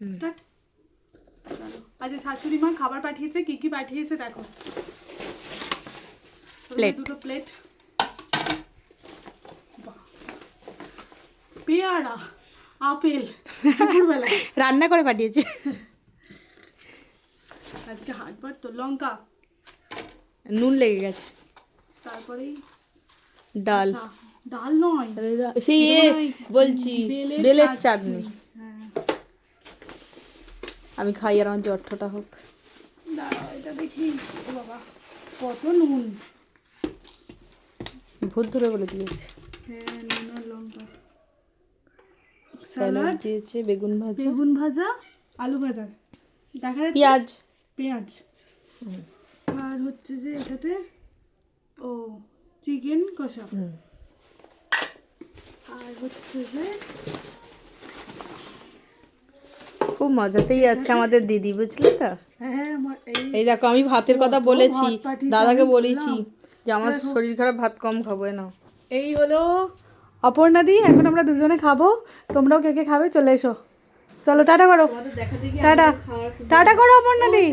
Start চলো। আজ শাশুড়ি মা খাবার পাঠিয়েছে কি কি পাঠিয়েছে দেখো। Plate. দুটো প্লেট পেয়ারা আপেল দুপুরবেলা। রান্না করে পাঠিয়েছে। আজকে হাটবার তো লঙ্কা। নুন লেগে গেছে। তারপরেই ডাল। ডাল নয়। সেই বলছি বেলের চাটনি। আমি খাই আর আমার জ্বরটা হোক। এটা দেখি। বাবা কত নুন। ভূত ধরে বলে দিয়েছে। হ্যাঁ নুন আর লঙ্কা। স্যালাড স্যালাড দিয়েছে বেগুন ভাজা। বেগুন ভাজা আলু ভাজা। দেখা যাচ্ছে পেঁয়াজ। পেঁয়াজ। আর হচ্ছে যে এটাতে ও চিকেন কষা। আর হচ্ছে যে খুব মজাতেই আছে আমাদের দিদি বুঝলে তো? হ্যাঁ এই দেখো আমি ভাতের কথা বলেছি দাদাকে বলেছি যে আমার শরীর খারাপ ভাত কম খাব না। এই হলো অপর্ণাদি এখন আমরা দুজনে খাব। তোমরাও কে কে খাবে চলে এসো। চলো টাটা করো। টাটা। টাটা করো অপর্ণাদি